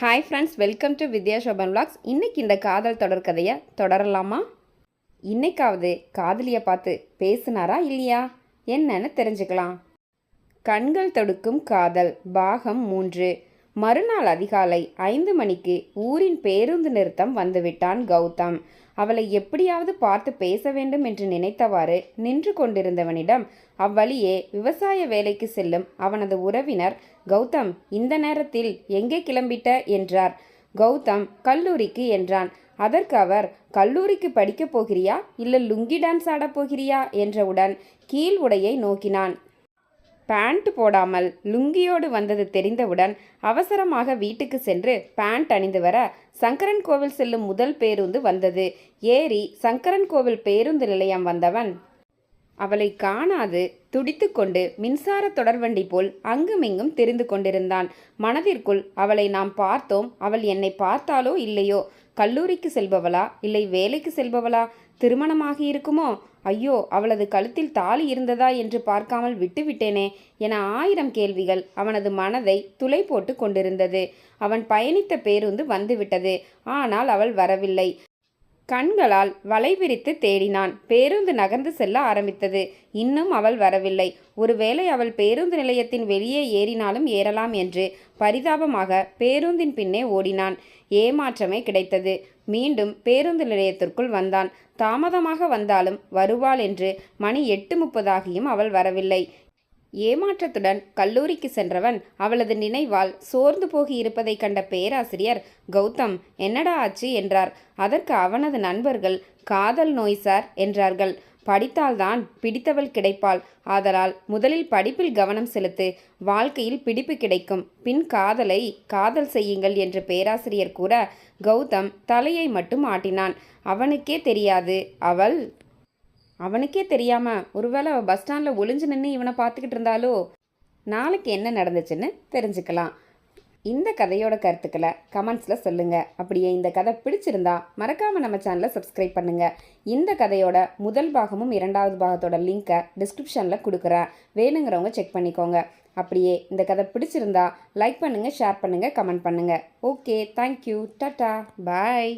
Hi friends welcome to Vidya Shoban vlogs. இன்னைக்கு இந்த காதல் தொடர் கதையை தொடரலாமா? இன்றைக்காவது காதலியை பார்த்து பேசுனாரா இல்லையா? என்னன்னு தெரிஞ்சுக்கலாம். கண்கள் தொடுக்கும் காதல் பாகம் மூன்று. மறுநாள் அதிகாலை ஐந்து மணிக்கு ஊரின் பேருந்து நிறுத்தம் வந்துவிட்டான் கௌதம். அவளை எப்படியாவது பார்த்து பேச வேண்டும் என்று நினைத்தவாறு நின்று கொண்டிருந்தவனிடம் அவ்வழியே விவசாய வேலைக்கு செல்லும் அவனது உறவினர் கௌதம் இந்த நேரத்தில் எங்கே கிளம்பிட்ட? என்றார். கௌதம் கல்லூரிக்கு என்றான். அதற்கு அவர் கல்லூரிக்கு படிக்கப் போகிறியா? இல்லை லுங்கி டான்ஸ் ஆடப் போகிறியா? என்றவுடன் கீழ் உடையை நோக்கினான். பேண்ட் போடாமல் லுங்கியோடு வந்தது தெரிந்தவுடன் அவசரமாக வீட்டுக்கு சென்று பேண்ட் அணிந்து வர சங்கரன் கோவில் செல்லும் முதல் பேருந்து வந்தது. ஏறி சங்கரன் கோவில் பேருந்து நிலையம் வந்தவன் அவளை காணாது துடித்துக்கொண்டு மின்சார தொடர்வண்டி போல் அங்குமிங்கும் தெரிந்து கொண்டிருந்தான். மனதிற்குள் அவளை நாம் பார்த்தோம். அவள் என்னை பார்த்தாலோ இல்லையோ? கல்லூரிக்கு செல்பவளா? இல்லை வேலைக்கு செல்பவளா? திருமணமாகி இருக்குமோ? ஐயோ அவளது கழுத்தில் தாலி இருந்ததா என்று பார்க்காமல் விட்டுவிட்டேனே என ஆயிரம் கேள்விகள் அவனது மனதை துளை போட்டு கொண்டிருந்தது. அவன் பயணித்த பேருந்து வந்துவிட்டது. ஆனால் அவள் வரவில்லை. கண்களால் வலைவிரித்து தேடினான். பேருந்து நகர்ந்து செல்ல ஆரம்பித்தது. இன்னும் அவள் வரவில்லை. ஒருவேளை அவள் பேருந்து நிலையத்தின் வெளியே ஏறினாலும் ஏறலாம் என்று பரிதாபமாக பேருந்தின் பின்னே ஓடினான். ஏமாற்றமே கிடைத்தது. மீண்டும் பேருந்து நிலையத்திற்குள் வந்தான். தாமதமாக வந்தாலும் வருவாள் என்று மணி எட்டு முப்பதாகியும் அவள் வரவில்லை. ஏமாற்றத்துடன் கல்லூரிக்கு சென்றவன் அவளது நினைவால் சோர்ந்து போகியிருப்பதைக் கண்ட பேராசிரியர் கௌதம் என்னடா ஆச்சு? என்றார். அதற்கு அவனது நண்பர்கள் காதல் நோய் சார் என்றார்கள். படித்தால்தான் பிடித்தவள் கிடைப்பாள். ஆதலால் முதலில் படிப்பில் கவனம் செலுத்து. வாழ்க்கையில் பிடிப்பு கிடைக்கும். பின் காதலை காதல் செய்யுங்கள் என்று பேராசிரியர் கூற கௌதம் தலையை மட்டும் ஆட்டினான். அவனுக்கே தெரியாது. அவள் அவனுக்கே தெரியாம ஒருவேளை அவள் பஸ் ஸ்டாண்டில் ஒளிஞ்சு நின்று இவனை பார்த்துக்கிட்டு இருந்தாலோ? நாளைக்கு என்ன நடந்துச்சுன்னு தெரிஞ்சுக்கலாம். இந்த கதையோட கருத்துக்களை கமெண்ட்ஸில் சொல்லுங்கள் அப்படியே இந்த கதை பிடிச்சிருந்தா மறக்காமல் நம்ம சேனலை சப்ஸ்கிரைப் பண்ணுங்கள் இந்த கதையோட முதல் பாகமும் இரண்டாவது பாகத்தோட லிங்க்கை டிஸ்கிரிப்ஷனில் கொடுக்குறேன். வேணுங்கிறவங்க செக் பண்ணிக்கோங்க. அப்படியே இந்த கதை பிடிச்சிருந்தா லைக் பண்ணுங்கள் ஷேர் பண்ணுங்கள் கமெண்ட் பண்ணுங்கள் ஓகே தேங்க்யூ டாட்டா பாய்